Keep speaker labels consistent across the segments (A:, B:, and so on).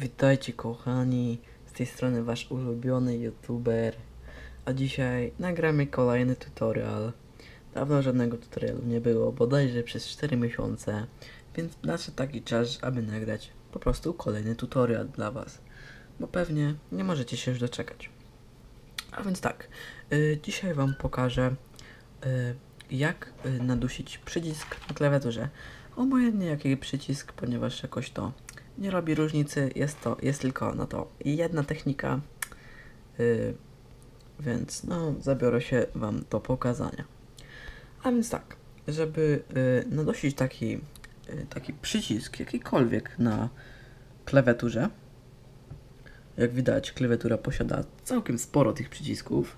A: Witajcie kochani, z tej strony wasz ulubiony youtuber. A dzisiaj nagramy kolejny tutorial. Dawno żadnego tutorialu nie było, bodajże przez 4 miesiące, więc nadszedł taki czas, aby nagrać po prostu kolejny tutorial dla was. Bo pewnie nie możecie się już doczekać. A więc tak, y, dzisiaj wam pokażę y, jak y, nadusić przycisk na klawiaturze. Obojętnie jaki przycisk, ponieważ jakoś to nie robi różnicy, jest to, jest tylko na to jedna technika, yy, więc no zabiorę się Wam do pokazania. A więc tak, żeby yy, nadusić taki, yy, taki przycisk, jakikolwiek na klawiaturze, jak widać klawiatura posiada całkiem sporo tych przycisków,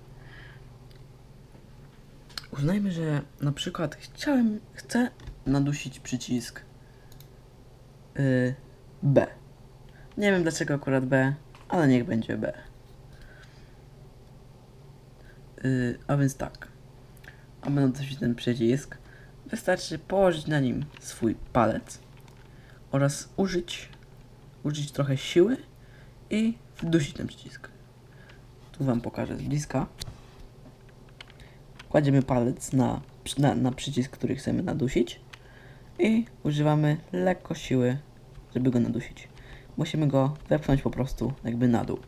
A: uznajmy, że na przykład chciałem, chcę nadusić przycisk yy, B. Nie wiem dlaczego akurat B, ale niech będzie B. Yy, a więc tak. Aby nadusić ten przycisk, wystarczy położyć na nim swój palec oraz użyć, użyć trochę siły i wdusić ten przycisk. Tu Wam pokażę z bliska. Kładziemy palec na, na, na przycisk, który chcemy nadusić i używamy lekko siły, żeby go nadusić. Musimy go wepchnąć po prostu jakby na dół.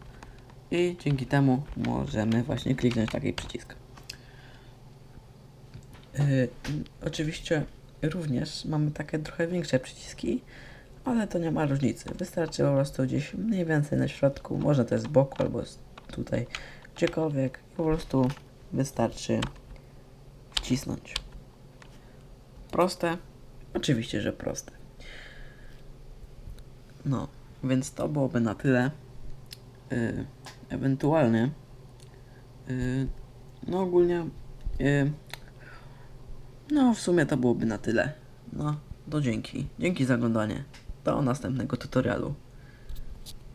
A: I dzięki temu możemy właśnie kliknąć taki przycisk. Yy, oczywiście również mamy takie trochę większe przyciski, ale to nie ma różnicy. Wystarczy po prostu gdzieś mniej więcej na środku, może też z boku albo tutaj, gdziekolwiek. Po prostu wystarczy wcisnąć. Proste? Oczywiście, że proste. No, więc to byłoby na tyle. Yy, ewentualnie. Yy, no, ogólnie. Yy, no, w sumie to byłoby na tyle. No, to dzięki. Dzięki za oglądanie. Do następnego tutorialu.